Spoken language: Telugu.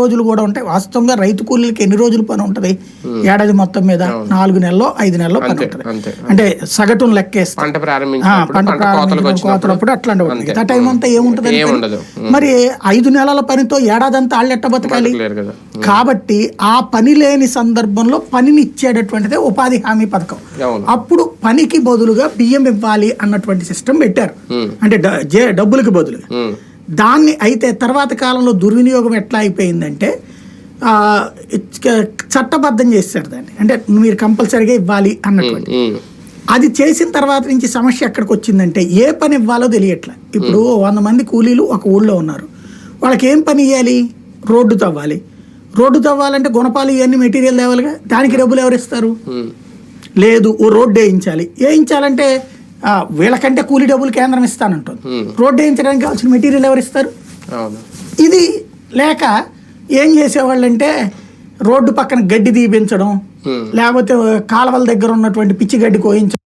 రోజులు కూడా ఉంటాయి. వాస్తవంగా రైతు కూలీలకి ఎన్ని రోజులు పని ఉంటుంది? ఏడాది మొత్తం మీద నాలుగు నెలల్లో ఐదు నెలల్లో పని అంతే ఉంటుంది. అంతే అంటే సగటును లెక్కేస్తాం. పంట ప్రారంభించినప్పుడు అట్లాంటి ఉంటుంది. ఆ టైం అంతా ఏముంటుంది మరి ఐదు నెలల పనితో ఏడాదంతా ఆళ్ళెట్ట బతకాలి? లేరు కదా. కాబట్టి ఆ పని లేని సందర్భంలో పనిని ఇచ్చేటటువంటిదే ఉపాధి హామీ పథకం. అప్పుడు పనికి బదులుగా బియ్యం ఇవ్వాలి అన్నటువంటి సిస్టమ్ పెట్టారు. అంటే డబ్బులకి బదులుగా. దాన్ని అయితే తర్వాత కాలంలో దుర్వినియోగం ఎట్లా అయిపోయిందంటే చట్టబద్ధం చేశారు దాన్ని. అంటే మీరు కంపల్సరీగా ఇవ్వాలి అన్నటువంటి. అది చేసిన తర్వాత నుంచి సమస్య ఎక్కడికి వచ్చిందంటే ఏ పని ఇవ్వాలో తెలియట్లే. ఇప్పుడు వంద మంది కూలీలు ఒక ఊళ్ళో ఉన్నారు. వాళ్ళకి ఏం పని ఇవ్వాలి రోడ్డు తవ్వాలి. రోడ్డు తవ్వాలంటే గుణపాలు ఇవన్నీ మెటీరియల్ తేవాలిగా? దానికి డబ్బులు ఎవరు ఇస్తారు లేదు ఓ రోడ్డు వేయించాలి. వేయించాలంటే వీళ్ళకంటే కూలీ డబ్బులు కేంద్రం ఇస్తానంటుంది. రోడ్డు వేయించడానికి కావాల్సిన మెటీరియల్ ఎవరు ఇస్తారు ఇది లేక ఏం చేసేవాళ్ళంటే రోడ్డు పక్కన గడ్డి తీపించడం లేకపోతే కాలువల దగ్గర ఉన్నటువంటి పిచ్చి గడ్డి కోయించడం.